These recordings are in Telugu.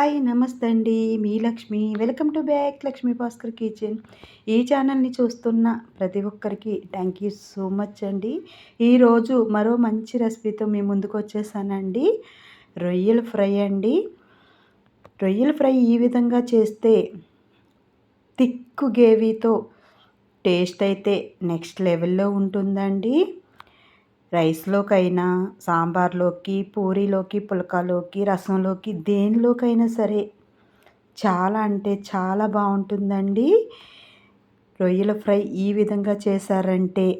హాయ్ నమస్తే అండి. మీ Lakshmi. Welcome to back Lakshmi Bhaskar kitchen. ఈ ఛానల్ని చూస్తున్న ప్రతి ఒక్కరికి థ్యాంక్ యూ సో మచ్ అండి. ఈరోజు మరో మంచి రెసిపీతో మీ ముందుకు వచ్చేసానండి. రొయ్యల ఫ్రై అండి. రొయ్యల ఫ్రై ఈ విధంగా చేస్తే తిక్కు గేవీతో టేస్ట్ అయితే నెక్స్ట్ లెవెల్లో ఉంటుందండి. రైస్లోకైనా సాంబార్లోకి పూరీలోకి పుల్కాలోకి రసంలోకి దేనిలోకైనా సరే. చాలా అంటే చాలా బాగుంటుందండి రొయ్యల ఫ్రై ఈ విధంగా చేశారంటే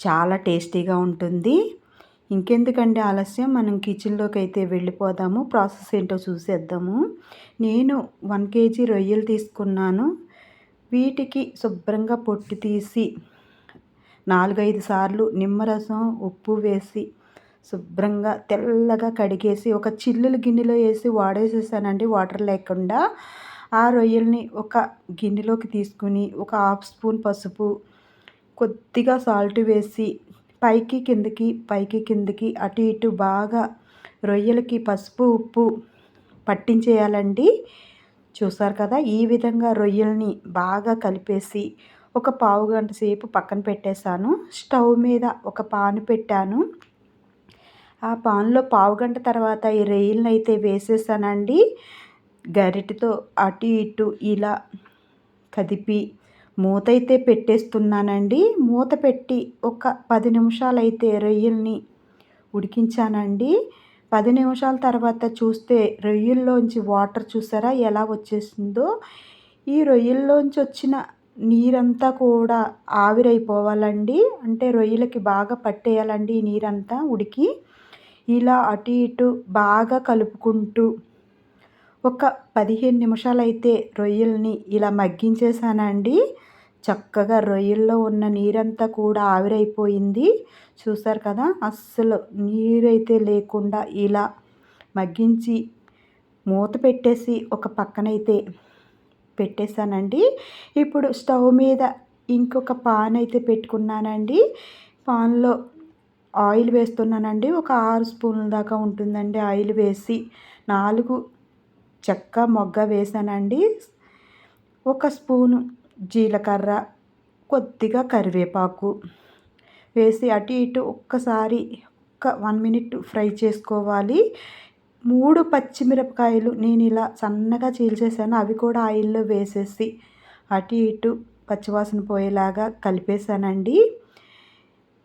చాలా టేస్టీగా ఉంటుంది. ఇంకెందుకండి ఆలస్యం? మనం కిచెన్లోకి అయితే వెళ్ళిపోదాము. ప్రాసెస్ ఏంటో చూసేద్దాము. నేను వన్ కేజీ రొయ్యలు తీసుకున్నాను. వీటికి శుభ్రంగా పొట్టు తీసి నాలుగైదు సార్లు నిమ్మరసం ఉప్పు వేసి శుభ్రంగా తెల్లగా కడిగేసి ఒక చిల్లులు గిన్నెలో వేసి వాడేసేసానండి వాటర్ లేకుండా. ఆ రొయ్యల్ని ఒక గిన్నెలోకి తీసుకుని ఒక హాఫ్ స్పూన్ పసుపు కొద్దిగా సాల్ట్ వేసి పైకి కిందకి పైకి కిందకి అటు ఇటు బాగా రొయ్యలకి పసుపు ఉప్పు పట్టించేయాలండి. చూసారు కదా ఈ విధంగా రొయ్యల్ని బాగా కలిపేసి ఒక పావు గంట సేపు పక్కన పెట్టేశాను. స్టవ్ మీద ఒక పాను పెట్టాను. ఆ పాన్లో పావు గంట తర్వాత ఈ రొయ్యలను అయితే వేసేసానండి. గరిటతో అటు ఇటు ఇలా కదిపి మూత అయితే పెట్టేస్తున్నానండి. మూత పెట్టి ఒక పది నిమిషాలు అయితే రొయ్యల్ని ఉడికించానండి. పది నిమిషాల తర్వాత చూస్తే రొయ్యల్లోంచి వాటర్ చూసారా ఎలా వచ్చేసిందో? ఈ రొయ్యల్లోంచి వచ్చిన నీరంతా కూడా ఆవిరైపోవాలండి. అంటే రొయ్యలకి బాగా పట్టేయాలండి ఈ నీరంతా ఉడికి. ఇలా అటు ఇటు బాగా కలుపుకుంటూ ఒక పదిహేను నిమిషాలైతే రొయ్యల్ని ఇలా మగ్గించేసానండి. చక్కగా రొయ్యల్లో ఉన్న నీరంతా కూడా ఆవిరైపోయింది. చూసారు కదా అస్సలు నీరైతే లేకుండా ఇలా మగ్గించి మూత పెట్టేసి ఒక పక్కనైతే పెట్టేశానండి. ఇప్పుడు స్టవ్ మీద ఇంకొక పాన్ అయితే పెట్టుకున్నానండి. పాన్లో ఆయిల్ వేస్తున్నానండి. ఒక ఆరు స్పూన్ల దాకా ఉంటుందండి ఆయిల్ వేసి. నాలుగు చెక్క మొగ్గ వేసానండి ఒక స్పూను జీలకర్ర కొద్దిగా కరివేపాకు వేసి అటు ఇటు ఒక్కసారి ఒక వన్ మినిట్ ఫ్రై చేసుకోవాలి. మూడు పచ్చిమిరపకాయలు నేను ఇలా సన్నగా చీల్చేసాను. అవి కూడా ఆయిల్లో వేసేసి అటు ఇటు పచ్చివాసన పోయేలాగా కలిపేసానండి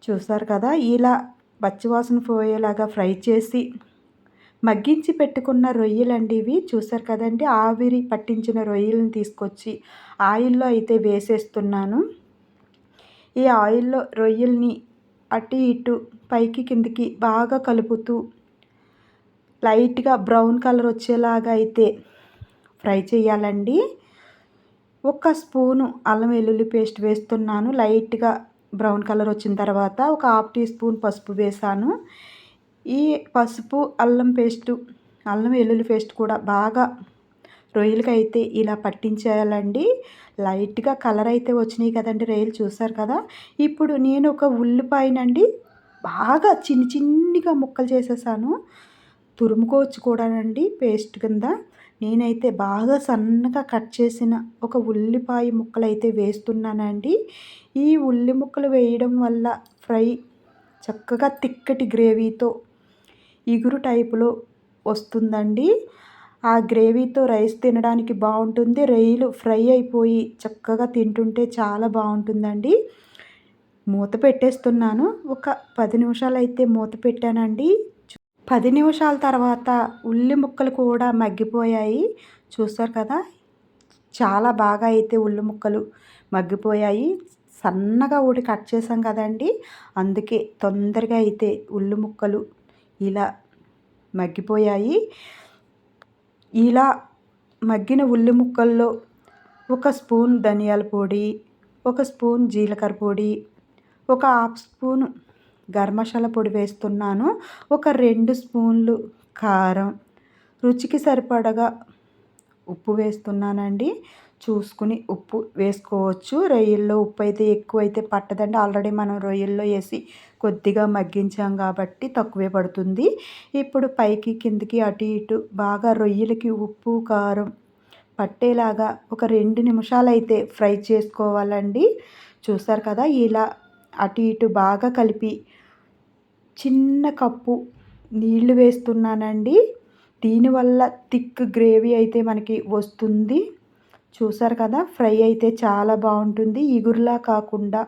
చూసారు కదా ఇలా పచ్చివాసన పోయేలాగా ఫ్రై చేసి మగ్గించి పెట్టుకున్న రొయ్యలండి ఇవి. చూసారు కదండి ఆవిరి పట్టించిన రొయ్యలను తీసుకొచ్చి ఆయిల్లో అయితే వేసేస్తున్నాను. ఈ ఆయిల్లో రొయ్యల్ని అటు ఇటు పైకి కిందికి బాగా కలుపుతూ లైట్గా బ్రౌన్ కలర్ వచ్చేలాగా అయితే ఫ్రై చేయాలండి. ఒక స్పూను అల్లం వెల్లుల్లి పేస్ట్ వేస్తున్నాను. లైట్గా బ్రౌన్ కలర్ వచ్చిన తర్వాత ఒక హాఫ్ టీ స్పూన్ పసుపు వేసాను. ఈ పసుపు అల్లం పేస్టు అల్లం వెల్లుల్లి పేస్ట్ కూడా బాగా రొయ్యలకి అయితే ఇలా పట్టించేయాలండి. లైట్గా కలర్ అయితే వచ్చినాయి కదండి రొయ్యలు చూసారు కదా? ఇప్పుడు నేను ఒక ఉల్లిపాయనండి బాగా చిన్ని చిన్నిగా ముక్కలు చేసేసాను. తురుముకోవచ్చు కూడానండి పేస్ట్ కింద. నేనైతే బాగా సన్నగా కట్ చేసిన ఒక ఉల్లిపాయ ముక్కలు అయితే వేస్తున్నానండి. ఈ ఉల్లి ముక్కలు వేయడం వల్ల ఫ్రై చక్కగా తిక్కటి గ్రేవీతో ఇగురు టైపులో వస్తుందండి. ఆ గ్రేవీతో రైస్ తినడానికి బాగుంటుంది. రొయ్యలు ఫ్రై అయిపోయి చక్కగా తింటుంటే చాలా బాగుంటుందండి. మూత పెట్టేస్తున్నాను. ఒక పది నిమిషాలు అయితే మూత పెట్టానండి. పది నిమిషాల తర్వాత ఉల్లి ముక్కలు కూడా మగ్గిపోయాయి. చూస్తారు కదా చాలా బాగా అయితే ఉల్లి ముక్కలు మగ్గిపోయాయి. సన్నగా ఊడి కట్ చేసాం కదండి అందుకే తొందరగా అయితే ఉల్లి ముక్కలు ఇలా మగ్గిపోయాయి. ఇలా మగ్గిన ఉల్లి ముక్కల్లో ఒక స్పూన్ ధనియాల పొడి ఒక స్పూన్ జీలకర్ర పొడి ఒక హాఫ్ స్పూను గర్మశాల పొడి వేస్తున్నాను. ఒక రెండు స్పూన్లు కారం. రుచికి సరిపడగా ఉప్పు వేస్తున్నానండి. చూసుకుని ఉప్పు వేసుకోవచ్చు. రొయ్యల్లో ఉప్పు అయితే ఎక్కువ అయితే పట్టదండి. ఆల్రెడీ మనం రొయ్యల్లో వేసి కొద్దిగా మగ్గించాం కాబట్టి తక్కువే పడుతుంది. ఇప్పుడు పైకి కిందికి అటు ఇటు బాగా రొయ్యలకి ఉప్పు కారం పట్టేలాగా ఒక రెండు నిమిషాలు అయితే ఫ్రై చేసుకోవాలండి. చూసారు కదా ఇలా అటు ఇటు బాగా కలిపి చిన్న కప్పు నీళ్ళు వేస్తున్నానండి. దీనివల్ల థిక్ గ్రేవీ అయితే మనకి వస్తుంది. చూసారు కదా ఫ్రై అయితే చాలా బాగుంటుంది. ఇగురులా కాకుండా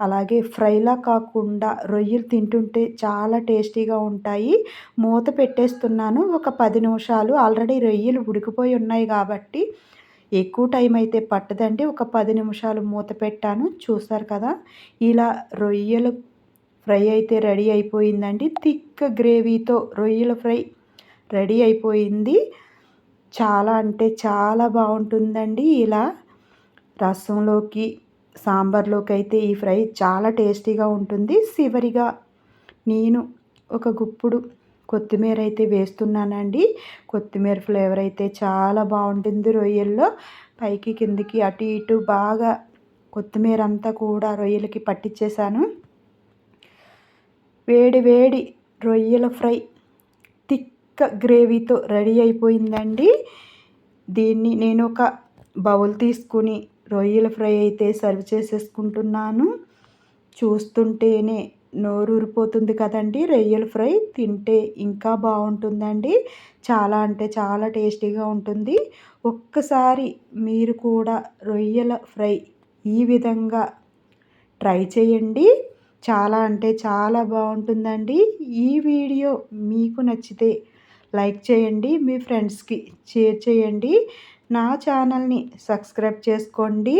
అలాగే ఫ్రైలా కాకుండా రొయ్యలు తింటుంటే చాలా టేస్టీగా ఉంటాయి. మూత పెట్టేస్తున్నాను ఒక పది నిమిషాలు. ఆల్రెడీ రొయ్యలు ఉడికిపోయి ఉన్నాయి కాబట్టి ఎక్కువ టైం అయితే పట్టదండి. ఒక పది నిమిషాలు మూత పెట్టాను. చూసారు కదా ఇలా రొయ్యలు ఫ్రై అయితే రెడీ అయిపోయిందండి. థిక్ గ్రేవీతో రొయ్యల ఫ్రై రెడీ అయిపోయింది. చాలా అంటే చాలా బాగుంటుందండి ఇలా. రసంలోకి సాంబార్లోకి అయితే ఈ ఫ్రై చాలా టేస్టీగా ఉంటుంది. చివరిగా నేను ఒక గుప్పుడు కొత్తిమీర అయితే వేస్తున్నానండి. కొత్తిమీర ఫ్లేవర్ అయితే చాలా బాగుంటుంది రొయ్యల్లో. పైకి కిందికి అటు ఇటు బాగా కొత్తిమీర అంతా కూడా రొయ్యలకి పట్టించేశాను వేడి వేడి రొయ్యల ఫ్రై తిక్క గ్రేవీతో రెడీ అయిపోయిందండి. దీన్ని నేను ఒక బౌల్ తీసుకుని రొయ్యల ఫ్రై అయితే సర్వ్ చేసేసుకుంటున్నాను. చూస్తుంటేనే నోరూరిపోతుంది కదండి రొయ్యల ఫ్రై. తింటే ఇంకా బాగుంటుందండి. చాలా అంటే చాలా టేస్టీగా ఉంటుంది. ఒక్కసారి మీరు కూడా రొయ్యల ఫ్రై ఈ విధంగా ట్రై చేయండి. చాలా అంటే చాలా బాగుంటుందండి. ఈ వీడియో మీకు నచ్చితే లైక్ చేయండి మీ ఫ్రెండ్స్కి షేర్ చేయండి నా ఛానల్ని సబ్స్క్రైబ్ చేసుకోండి.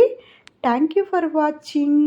Thank you for watching.